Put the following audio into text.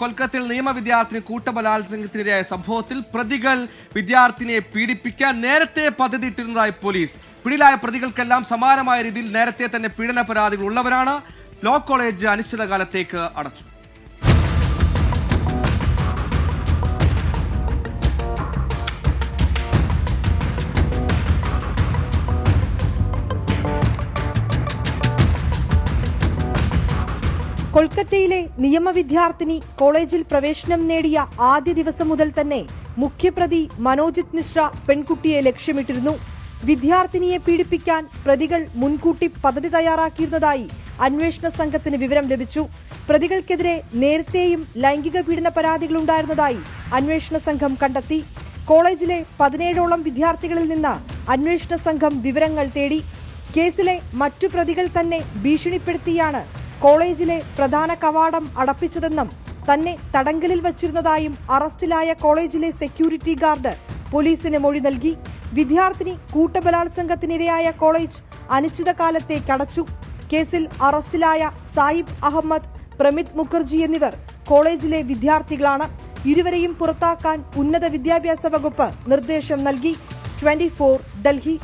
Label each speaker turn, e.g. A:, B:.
A: കൊൽക്കത്തയിൽ നിയമ വിദ്യാർത്ഥിനി കൂട്ടബലാത്സംഗത്തിനിരയായ സംഭവത്തിൽ പ്രതികൾ വിദ്യാർത്ഥിനിയെ പീഡിപ്പിക്കാൻ നേരത്തെ പദ്ധതിയിട്ടിരുന്നതായി പോലീസ്. പിടിയിലായ പ്രതികൾക്കെല്ലാം സമാനമായ രീതിയിൽ നേരത്തെ തന്നെ പീഡന പരാതികൾ ഉള്ളവരാണ് ലോ കോളേജ് അനിശ്ചിതകാലത്തേക്ക് അടച്ചു.
B: കൊൽക്കത്തയിലെ നിയമവിദ്യാർത്ഥിനി കോളേജിൽ പ്രവേശനം നേടിയ ആദ്യ ദിവസം മുതൽ തന്നെ മുഖ്യപ്രതി മനോജിത് മിശ്ര പെൺകുട്ടിയെ ലക്ഷ്യമിട്ടിരുന്നു. വിദ്യാർത്ഥിനിയെ പീഡിപ്പിക്കാൻ പ്രതികൾ മുൻകൂട്ടി പദ്ധതി തയ്യാറാക്കിയിരുന്നതായി അന്വേഷണ സംഘത്തിന് വിവരം ലഭിച്ചു. പ്രതികൾക്കെതിരെ നേരത്തെയും ലൈംഗിക പീഡന പരാതികളുണ്ടായിരുന്നതായി അന്വേഷണ സംഘം കണ്ടെത്തി. കോളേജിലെ പതിനേഴോളം വിദ്യാർത്ഥികളിൽ നിന്ന് അന്വേഷണ സംഘം വിവരങ്ങൾ തേടി. കേസിലെ മറ്റു പ്രതികൾ തന്നെ ഭീഷണിപ്പെടുത്തിയാണ് കോളേജിലെ പ്രധാന കവാടം അടപ്പിച്ചതെന്നും തന്നെ തടങ്കലിൽ വച്ചിരുന്നതായും അറസ്റ്റിലായ കോളേജിലെ സെക്യൂരിറ്റി ഗാർഡ് പോലീസിന് മൊഴി നൽകി. വിദ്യാർത്ഥിനി കൂട്ടബലാത്സംഗത്തിനിരയായ കോളേജ് അനിശ്ചിതകാലത്തേക്ക് അടച്ചു കേസിൽ അറസ്റ്റിലായ സായിബ് അഹമ്മദ് പ്രമിത് മുഖർജി എന്നിവർ കോളേജിലെ വിദ്യാർത്ഥികളാണ്. ഇരുവരെയും പുറത്താക്കാൻ ഉന്നത വിദ്യാഭ്യാസ വകുപ്പ് നിർദ്ദേശം നൽകി. ട്വന്റി ഡൽഹി